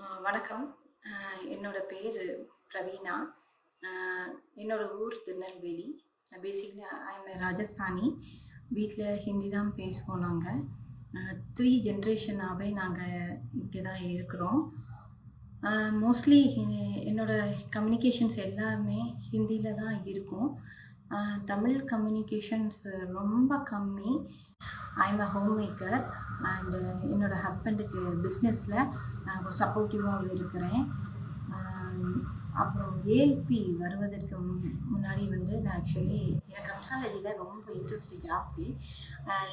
வணக்கம். என்னோட பேர் பிரவீனா. என்னோட ஊர் திருநெல்வேலி. Basically I'm Rajasthani. வீட்டில் ஹிந்தி தான் பேசுவோம் நாங்கள் த்ரீ ஜென்ரேஷனாகவே நாங்கள் இங்கே தான் இருக்கிறோம். மோஸ்ட்லி என்னோட கம்யூனிகேஷன்ஸ் எல்லாமே ஹிந்தியில் தான் இருக்கும். தமிழ் கம்யூனிகேஷன்ஸ் ரொம்ப கம்மி. I'm a home maker and என்னோட ஹஸ்பண்டுக்கு பிஸ்னஸில் சப்போர்ட்டிவாக இருக்கிறேன். அப்புறம் ஏஎல்பி வருவதற்கு முன்னாடி வந்து நான் ஆக்சுவலி எனக்கு அஸ்ட்ராலஜியில் ரொம்ப இன்ட்ரெஸ்ட் ஜாஸ்தி.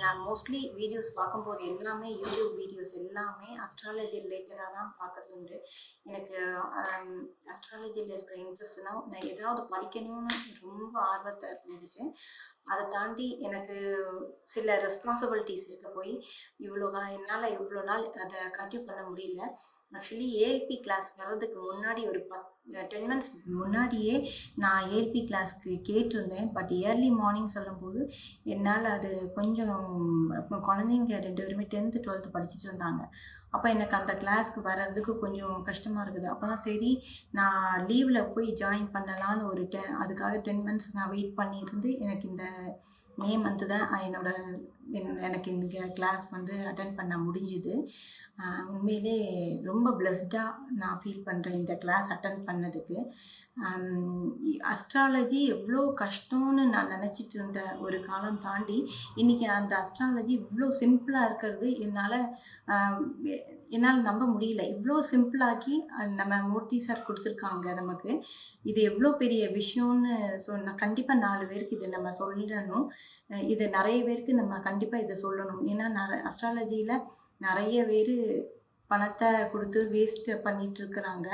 நான் மோஸ்ட்லி வீடியோஸ் பார்க்கும்போது எல்லாமே யூடியூப் வீடியோஸ் எல்லாமே அஸ்ட்ராலஜி ரிலேட்டடாக தான் பார்க்கறது உண்டு. எனக்கு அஸ்ட்ராலஜியில் இருக்கிற இன்ட்ரெஸ்ட்னா நான் ஏதாவது படிக்கணும்னு ரொம்ப ஆர்வத்தை இருந்துச்சு. அதை தாண்டி எனக்கு சில ரெஸ்பான்சிபிலிட்டிஸ் இருக்க போய் இவ்வளோ என்னால் இவ்வளோ நாள் அதை கண்டினியூ பண்ண முடியல. ஆக்சுவலி ஏஎல்பி கிளாஸ் வர்றதுக்கு முன்னாடி ஒரு பத் டென் மந்த்ஸ் முன்னாடியே நான் ஏஎல்பி கிளாஸ்க்கு கேட்டிருந்தேன். பட் இயர்லி மார்னிங் சொல்லும்போது என்னால் அது கொஞ்சம் குழந்தைங்க ரெண்டு பேருமே டென்த்து டுவெல்த்து படிச்சுட்டு இருந்தாங்க. அப்போ எனக்கு அந்த கிளாஸ்க்கு வர்றதுக்கு கொஞ்சம் கஷ்டமாக இருக்குது. அப்போ தான் சரி நான் லீவில் போய் ஜாயின் பண்ணலான்னு ஒரு டெ அதுக்காக டென் மந்த்ஸ் நான் வெயிட் பண்ணியிருந்து எனக்கு இந்த மே மந்த்து தான் என்னோட என்- எனக்கு இங்கே கிளாஸ் வந்து அட்டன் பண்ண முடிஞ்சுது. உண்மையிலே ரொம்ப பிளஸ்டாக நான் ஃபீல் பண்ணுறேன் இந்த கிளாஸ் அட்டன் பண்ணதுக்கு. அஸ்ட்ராலஜி எவ்வளோ கஷ்டம்னு நான் நினச்சிட்டு இருந்த ஒரு காலம் தாண்டி இன்றைக்கி அந்த அஸ்ட்ராலஜி இவ்வளோ சிம்பிளாக இருக்கிறது என்னால் என்னால் நம்ப முடியல. இவ்வளோ சிம்பிளாக்கி நம்ம மூர்த்தி சார் கொடுத்துருக்காங்க நமக்கு. இது எவ்வளோ பெரிய விஷயம்னு சொன்ன கண்டிப்பாக நாலு பேருக்கு இதை நம்ம சொல்லணும். இது நிறைய பேருக்கு நம்ம கண்டிப்பாக இதை சொல்லணும். ஏன்னா நிறைய அஸ்ட்ராலஜியில் நிறைய பேர் பணத்தை கொடுத்து வேஸ்ட் பண்ணிட்டு இருக்கிறாங்க.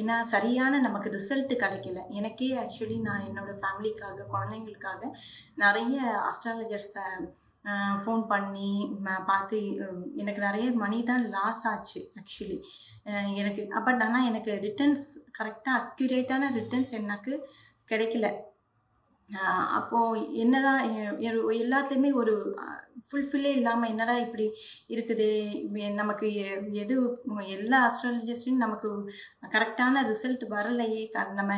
ஏன்னா சரியான நமக்கு ரிசல்ட் கிடைக்கல. எனக்கே ஆக்சுவலி நான் என்னோட ஃபேமிலிக்காக குழந்தைங்களுக்காக நிறைய அஸ்ட்ராலஜர்ஸை ஃபோன் பண்ணி பார்த்து எனக்கு நிறைய மணி தான் லாஸ் ஆச்சு ஆக்சுவலி எனக்கு பட் ஆனால் எனக்கு ரிட்டர்ன்ஸ் கரெக்டாக அக்யூரேட்டான ரிட்டர்ன்ஸ் எனக்கு கிடைக்கல. அப்போது அப்போ என்னதான் எ- எல்லாத்துலேயுமே ஒரு ஃபுல்ஃபில்லே இல்லாமல் என்னடா இப்படி இருக்குது? நமக்கு எ- எது எல்லா அஸ்ட்ராலஜிஸ்டும் நமக்கு கரெக்டான ரிசல்ட் வரலையே. க- நம்ம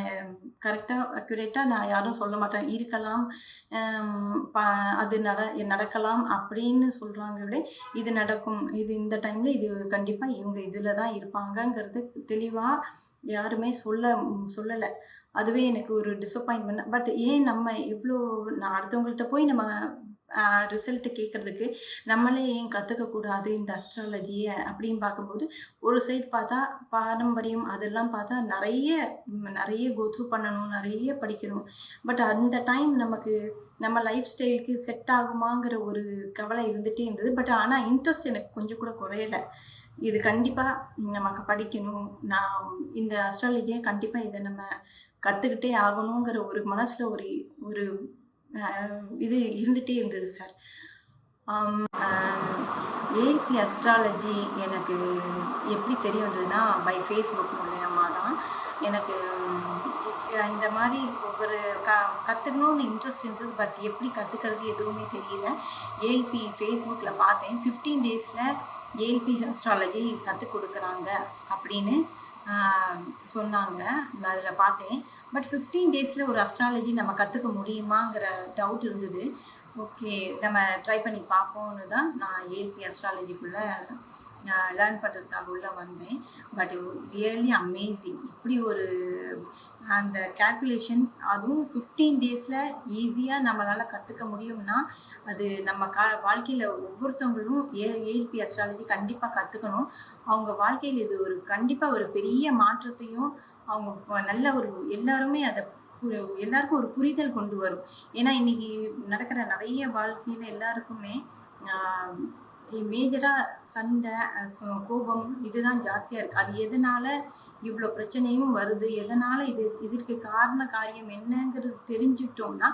கரெக்டாக அக்யூரேட்டாக நான் யாரும் சொல்ல மாட்டேன். இருக்கலாம் ப- அது நட நடக்கலாம் அப்படின்னு சொல்கிறாங்க விட இது நடக்கும். இது இந்த டைமில் இது கண்டிப்பாக இவங்க இதில் தான் இருப்பாங்கங்கிறது தெளிவாக யாருமே சொல்ல சொல்லலை. அதுவே எனக்கு ஒரு டிசப்பாயின்மெண்ட் பட் ஏன் நம்ம இவ்வளோ நான் அடுத்தவங்கள்ட்ட போய் நம்ம ரிசல்ட் கேட்கறதுக்கு நம்மளே ஏன் கற்றுக்கக்கூடாது இந்த அஸ்ட்ராலஜியை அப்படின்னு பார்க்கும்போது ஒரு சைடு பார்த்தா பாரம்பரியம் அதெல்லாம் பார்த்தா நிறைய நிறைய கோத்ரூ பண்ணணும் நிறைய படிக்கணும். பட் அந்த டைம் நமக்கு நம்ம லைஃப் ஸ்டைலுக்கு செட் ஆகுமாங்கிற ஒரு கவலை இருந்துகிட்டே இருந்தது. பட் ஆனால் இன்ட்ரெஸ்ட் எனக்கு கொஞ்சம் கூட குறையல. இது கண்டிப்பாக நமக்கு படிக்கணும். நான் இந்த அஸ்ட்ராலஜியை கண்டிப்பாக இதை நம்ம கற்றுக்கிட்டே ஆகணுங்கிற ஒரு மனசில் ஒரு ஒரு இது இருந்துகிட்டே இருந்தது சார். ஏபி அஸ்ட்ராலஜி எனக்கு எப்படி தெரிய வந்ததுன்னா பை ஃபேஸ்புக் மூலயமா தான். எனக்கு இந்த மாதிரி ஒவ்வொரு க கற்றுக்கணும்னு இன்ட்ரெஸ்ட் இருந்தது பட் எப்படி கற்றுக்கிறது எதுவுமே தெரியல. ஏல்பி ஃபேஸ்புக்கில் பார்த்தேன் ஃபிஃப்டீன் டேஸில் ஏல்பி அஸ்ட்ராலஜி கற்றுக் கொடுக்குறாங்க அப்படின்னு சொன்னாங்க. நான் அதில் பார்த்தேன். பட் ஃபிஃப்டீன் டேஸில் ஒரு அஸ்ட்ராலஜி நம்ம கற்றுக்க முடியுமாங்கிற டவுட் இருந்தது. ஓகே நம்ம ட்ரை பண்ணி பார்ப்போம்னு தான் நான் ஏபி அஸ்ட்ராலஜிக்குள்ளே லேர்ன் பண்ணுறதுக்காக உள்ளே வந்தேன். பட் ரியலி அமேசிங் இப்படி ஒரு அந்த கேல்குலேஷன் அதுவும் ஃபிஃப்டீன் டேஸில் ஈஸியாக நம்மளால் கற்றுக்க முடியும்னா அது நம்ம கா வாழ்க்கையில் ஒவ்வொருத்தவங்களும் ஏ ஏஎல்பி அஸ்ட்ராலஜி கண்டிப்பாக கற்றுக்கணும் அவங்க வாழ்க்கையில் இது ஒரு கண்டிப்பாக ஒரு பெரிய மாற்றத்தையும் அவங்க நல்ல ஒரு எல்லாருமே அதை எல்லாருக்கும் ஒரு புரிதல் கொண்டு வரும். ஏன்னா இன்னைக்கு நடக்கிற நிறைய வாழ்க்கையில எல்லாருக்குமே மேஜரா சண்டை கோபம் இதுதான் ஜாஸ்தியா இருக்கு. அது எதனால இவ்வளோ பிரச்சனையும் வருது? எதனால இது இதற்கு காரண காரியம் என்னங்கிறது தெரிஞ்சுக்கிட்டோம்னா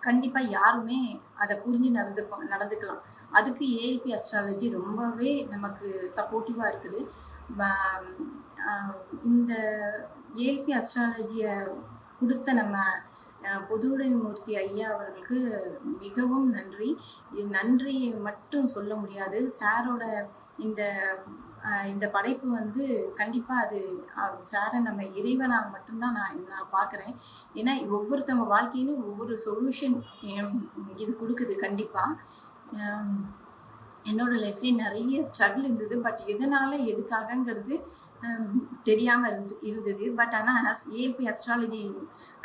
கண்டிப்பா யாருமே அதை புரிஞ்சு நடந்துப்போம் நடந்துக்கலாம். அதுக்கு ஏஎல்பி அஸ்ட்ராலஜி ரொம்பவே நமக்கு சப்போர்ட்டிவா இருக்குது. ஆஹ் இந்த ஏஎல்பி அஸ்ட்ராலஜியை கொடுத்த நம்ம அஹ், பொதுவுடைமூர்த்தி ஐயா அவர்களுக்கு மிகவும் நன்றி. நன்றியை நன்றி மட்டும் சொல்ல முடியாது. சாரோட இந்த அஹ் இந்த படைப்பு வந்து கண்டிப்பா அது சாரை நம்ம இறைவனா மட்டும்தான் நான் நான் பார்க்குறேன். ஏன்னா ஒவ்வொருத்தவங்க வாழ்க்கையிலும் ஒவ்வொரு சொல்யூஷன் இது கொடுக்குது கண்டிப்பா. ஹம் என்னோட லைஃப்லேயும் நிறைய ஸ்ட்ரகிள் இருந்தது. பட் எதனால எதுக்காகங்கிறது தெரியாமல் தெரியாம இருந்து இருந்தது. பட் ஆனா ஏபி அஸ்ட்ராலஜி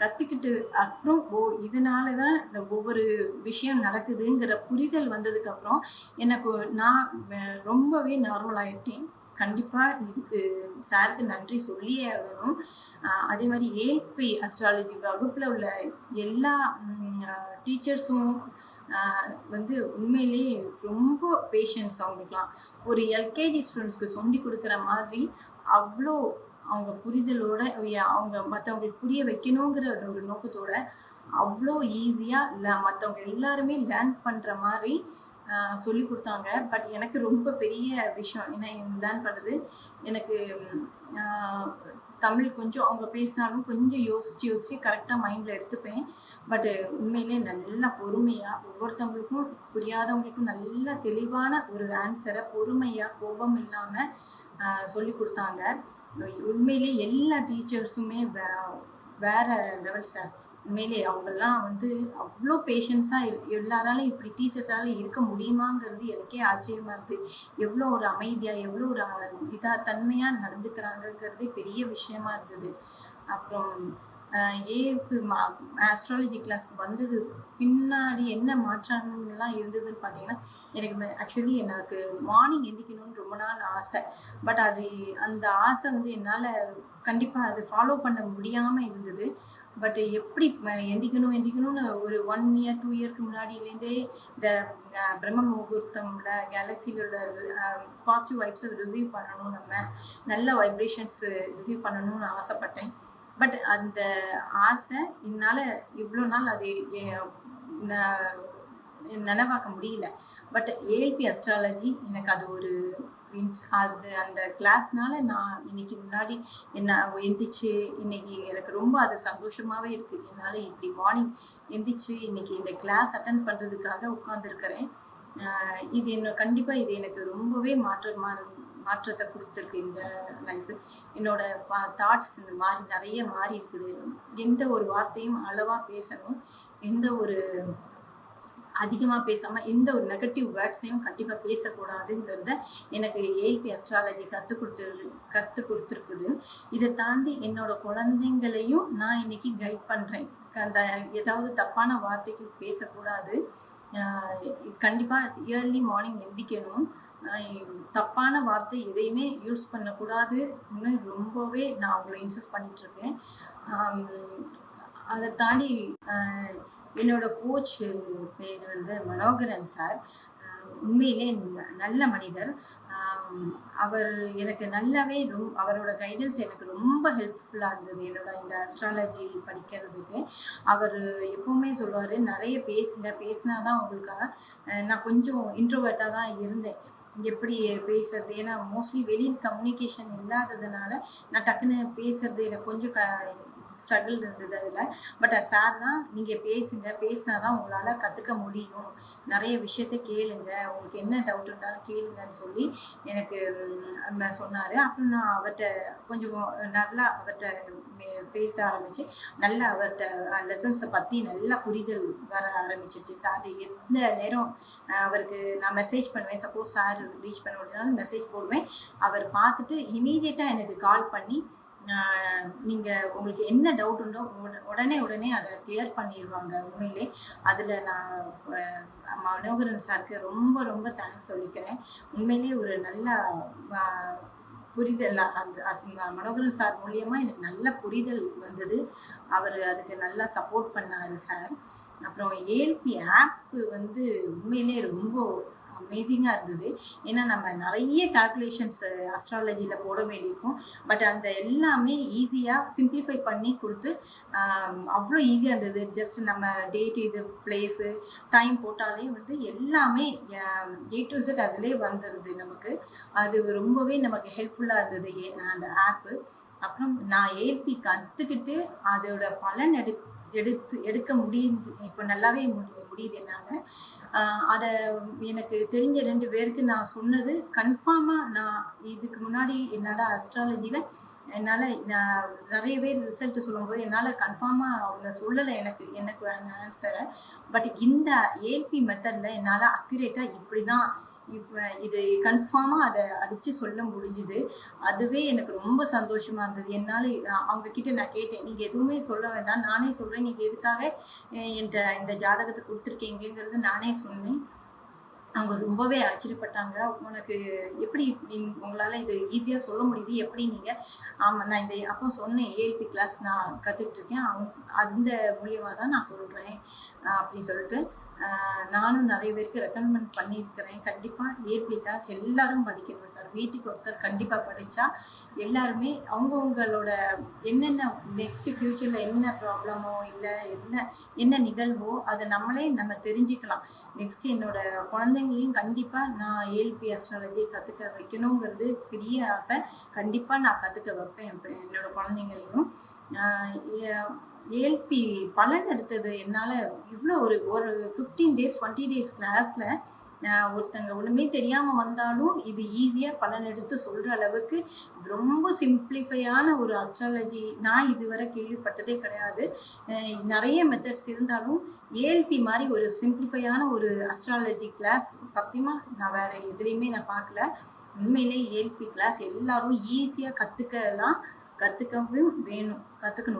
கத்துக்கிட்டு அப்புறம் ஓ இதனால தான் இந்த ஒவ்வொரு விஷயம் நடக்குதுங்கிற புரிதல் வந்ததுக்கு அப்புறம் எனக்கு நான் ரொம்பவே நார்மல் ஆயிட்டேன். கண்டிப்பா இதுக்கு சாருக்கு நன்றி சொல்லியே ஆகணும். அதே மாதிரி ஏபி அஸ்ட்ராலஜி வகுப்புல உள்ள எல்லா டீச்சர்ஸும் வந்து உண்மையிலேயே ரொம்ப பேஷன்ஸ் அவங்களுக்குலாம் ஒரு எல்கேஜி ஸ்டூடெண்ட்ஸ்க்கு சொல்லி கொடுக்குற மாதிரி அவ்வளோ அவங்க புரிதலோட அவங்க மற்றவங்களுக்கு புரிய வைக்கணுங்கிற ஒரு நோக்கத்தோட அவ்வளோ ஈஸியாக மற்றவங்க எல்லாருமே லேர்ன் பண்ணுற மாதிரி சொல்லி கொடுத்தாங்க. பட் எனக்கு ரொம்ப பெரிய விஷயம் என்ன லேர்ன் பண்ணுறது எனக்கு தமிழ் கொஞ்சம் அவங்க பேசினாலும் கொஞ்சம் யோசிச்சு யோசிச்சு கரெக்டாக மைண்டில் எடுத்துப்பேன். பட் உண்மையிலே நல்லா பொறுமையாக ஒவ்வொருத்தவங்களுக்கும் புரியாதவங்களுக்கும் நல்ல தெளிவான ஒரு ஆன்சரை பொறுமையாக கோபம் இல்லாமல் சொல்லி கொடுத்தாங்க. உண்மையிலே எல்லா டீச்சர்ஸுமே வே வேற லெவல் சார் உண்மையிலே அவங்கெல்லாம் வந்து அவ்வளோ பேஷன்ஸாக எல்லாராலும் இப்படி டீச்சர்ஸால இருக்க முடியுமாங்கிறது எனக்கே ஆச்சரியமா இருக்கு. எவ்வளோ ஒரு அமைதியாக எவ்வளோ ஒரு இதா தன்மையாக நடந்துக்கிறாங்கங்கிறதே பெரிய விஷயமா இருந்தது. அப்புறம் ஏற்கு ஆஸ்ட்ராலஜி கிளாஸ்க்கு வந்தது பின்னாடி என்ன மாற்றம்லாம் இருந்ததுன்னு பார்த்தீங்கன்னா எனக்கு ஆக்சுவலி எனக்கு மார்னிங் எந்திக்கணும்னு ரொம்ப நாள் ஆசை. பட் அது அந்த ஆசை வந்து என்னால் கண்டிப்பாக அது ஃபாலோ பண்ண முடியாமல் இருந்தது. பட் எப்படி எந்திக்கணும் எந்திக்கணும்னு ஒரு ஒன் இயர் டூ இயர்க்கு முன்னாடியிலேருந்தே இந்த பிரம்ம முகூர்த்தம்ல கேலக்சியில் உள்ள பாசிட்டிவ் வைப்ஸை ரிசீவ் பண்ணணும் நம்ம. நல்ல வைப்ரேஷன்ஸ் ரிசீவ் பண்ணணும்னு ஆசைப்பட்டேன். பட் அந்த ஆசை என்னால் இவ்வளோ நாள் அது நினைவாக்க முடியல. பட் ஏஎல்பி அஸ்ட்ராலஜி எனக்கு அது ஒரு அது அந்த கிளாஸ்னால நான் இன்னைக்கு முன்னாடி என்ன எந்திரிச்சு இன்னைக்கு எனக்கு ரொம்ப அது சந்தோஷமாவே இருக்கு. என்னால் இப்படி மார்னிங் எந்திரிச்சு இன்னைக்கு இந்த கிளாஸ் அட்டன் பண்றதுக்காக உட்காந்துருக்கிறேன் இது என்ன கண்டிப்பா இது எனக்கு ரொம்பவே மாற்றமா மாற்றத்தை கொடுத்துருக்கு இந்த லைஃப் என்னோட தாட்ஸ் இந்த மாறி நிறைய மாறி இருக்குது. எந்த ஒரு வார்த்தையும் அளவா பேசணும். எந்த ஒரு அதிகமா பேசாம எந்த ஒரு நெகட்டிவ் வேர்ட்ஸையும் கண்டிப்பா பேசக்கூடாதுங்கிறத எனக்கு ஏல்பி அஸ்ட்ராலஜி கத்து கொடுத்துரு கத்து கொடுத்துருக்குது. இதை தாண்டி என்னோட குழந்தைங்களையும் நான் இன்னைக்கு கைட் பண்றேன். அந்த ஏதாவது தப்பான வார்த்தைகள் பேசக்கூடாது. ஆஹ் கண்டிப்பா இயர்லி மார்னிங் எந்திக்கணும். தப்பான வார்த்தை எதையுமே யூஸ் பண்ணக்கூடாது. இன்னும் ரொம்பவே நான் அவங்கள இன்சிஸ்ட் பண்ணிட்டு இருக்கேன் அதை தாண்டி என்னோட கோச் பேர் வந்து மனோகரன் சார். உண்மையிலே ந- நல்ல மனிதர். அவர் எனக்கு நல்லாவே ரொம் அவரோட கைடன்ஸ் எனக்கு ரொம்ப ஹெல்ப்ஃபுல்லாக இருந்தது. என்னோட இந்த அஸ்ட்ராலஜி படிக்கிறதுக்கு. அவர் எப்போவுமே சொல்லுவார் நிறைய பேசுங்க. பேசினாதான் உங்களுக்காக நான் கொஞ்சம் இன்ட்ரோவர்ட்டாக தான் இருந்தேன். எப்படி பேசுறது? ஏன்னா மோஸ்ட்லி வெளியில் கம்யூனிகேஷன் இல்லாததுனால நான் டக்குன்னு பேசுறது எனக்கு கொஞ்சம் க ஸ்ட்ரகிள் இருந்தது அதில். பட் சார் தான் நீங்கள் பேசுங்க பேசினாதான் உங்களால் கற்றுக்க முடியும். நிறைய விஷயத்த கேளுங்க. உங்களுக்கு என்ன டவுட் இருந்தாலும் கேளுங்கன்னு சொல்லி எனக்கு சொன்னார். அப்புறம் நான் அவர்கிட்ட கொஞ்சம் நல்லா அவர்கிட்ட பேச ஆரம்பிச்சு நல்லா அவர்கிட்ட லெசன்ஸை பற்றி நல்லா புரிதல் வர ஆரம்பிச்சிருச்சு. சார் எந்த நேரம் அவருக்கு நான் மெசேஜ் பண்ணுவேன். சப்போஸ் சார் ரீச் பண்ண முடியாலும் மெசேஜ் போடுவேன். அவர் பார்த்துட்டு இமீடியட்டாக எனக்கு கால் பண்ணி நீங்கள் நீங்க உங்களுக்கு என்ன டவுட் உண்டோ உடனே உடனே அதை கிளியர் பண்ணிடுவாங்க உண்மையிலே. அதுல நான் மனோகரன் சாருக்கு ரொம்ப ரொம்ப தேங்க்ஸ் சொல்லிக்கிறேன். உண்மையிலேயே ஒரு நல்ல புரிதல் அந்த மனோகரன் சார் மூலியமா எனக்கு நல்ல புரிதல் வந்தது. அவர் அதுக்கு நல்லா சப்போர்ட் பண்ணாரு சார். அப்புறம் ஏல்பி ஆப் வந்து உண்மையிலே ரொம்ப அமேசிங்காக இருந்தது. ஏன்னா நம்ம நிறைய கால்குலேஷன்ஸ் அஸ்ட்ராலஜியில் போட வேண்டியிருக்கும். பட் அந்த எல்லாமே ஈஸியாக சிம்பிளிஃபை பண்ணி கொடுத்து அவ்வளோ ஈஸியாக இருந்தது. ஜஸ்ட் நம்ம டேட் இது பிளேஸு டைம் போட்டாலே வந்து எல்லாமே ஏ டு ஜெட் அதிலே வந்துடுது நமக்கு. அது ரொம்பவே நமக்கு ஹெல்ப்ஃபுல்லாக இருந்தது ஏ- அந்த ஆப்பு அப்புறம் நான் ஏபி கற்றுக்கிட்டு அதோட பலன் எடு எடுத்து எடுக்க முடியுது. இப்போ நல்லாவே முடியும் முடியுது என்னால. அதை எனக்கு தெரிஞ்ச ரெண்டு பேருக்கு நான் சொன்னது கன்ஃபார்மா நான் இதுக்கு முன்னாடி என்னால அஸ்ட்ராலஜில என்னால நான் நிறைய பேர் ரிசல்ட் சொல்லும்போது, என்னால கன்ஃபார்மா அவங்க சொல்லலை எனக்கு எனக்கு ஆன்சரை பட் இந்த ஏஎல்பி மெத்தட்ல என்னால அக்யூரேட்டா இப்படிதான் இப்ப இது கன்ஃபார்மா அதை அடிச்சு சொல்ல முடிஞ்சுது. அதுவே எனக்கு ரொம்ப சந்தோஷமா இருந்தது. என்னால அவங்க கிட்ட நான் கேட்டேன். "நீங்க எதுவுமே சொல்ல வேண்டாம். நானே சொல்றேன். நீங்க எதுக்காக என்ற இந்த ஜாதகத்தை கொடுத்துருக்கீங்கிறது நானே சொன்னேன்." அவங்க ரொம்பவே ஆச்சரியப்பட்டாங்க. "உனக்கு எப்படி உங்களால் உங்களால இது ஈஸியா சொல்ல முடியுது. எப்படி நீங்க?" ஆமா நான் இந்த அப்போ சொன்னேன். "ஏஎல்பி கிளாஸ் நான் கத்துட்டு இருக்கேன். அங் அந்த மூலியமா தான் நான் சொல்றேன்." அப்படின்னு சொல்லிட்டு, நானும் நிறைய பேருக்கு ரெக்கமெண்ட் பண்ணியிருக்கிறேன். கண்டிப்பா ஏபி கிளாஸ் எல்லாரும் படிக்கணும் சார். வீட்டுக்கு ஒருத்தர் கண்டிப்பா படிச்சா, எல்லாருமே அவங்கவுங்களோட என்னென்ன நெக்ஸ்ட் ஃபியூச்சர்ல என்ன ப்ராப்ளமோ, இல்லை என்ன என்ன நிகழ்வோ, அதை நம்மளே நம்ம தெரிஞ்சுக்கலாம். நெக்ஸ்ட் என்னோட குழந்தைங்களையும் கண்டிப்பா நான் ஏல்பி அஸ்ட்ராலஜி கத்துக்க வைக்கணுங்கிறது பெரிய ஆசை. கண்டிப்பா நான் கத்துக்க வைப்பேன். என்னோட குழந்தைங்களையும். ஏல்பி பலன் எடுத்தது என்னால் இவ்வளோ ஒரு ஒரு 15 டேஸ், 20 டேஸ் கிளாஸில் ஒருத்தங்க ஒன்றுமே தெரியாமல் வந்தாலும், இது ஈஸியாக பலன் எடுத்து சொல்கிற அளவுக்கு ரொம்ப சிம்ப்ளிஃபையான ஒரு அஸ்ட்ராலஜி நான் இதுவரை கேள்விப்பட்டதே கிடையாது. நிறைய மெத்தட்ஸ் இருந்தாலும், ஏஎல்பி மாதிரி ஒரு சிம்ப்ளிஃபையான ஒரு அஸ்ட்ராலஜி கிளாஸ் சத்தியமாக நான் வேறு எதுலேயுமே நான் பார்க்கல. உண்மையிலேயே ஏஎல்பி கிளாஸ் எல்லாரும் ஈஸியாக கற்றுக்கலாம் கற்றுக்கவும் வேணும். கற்றுக்கணும்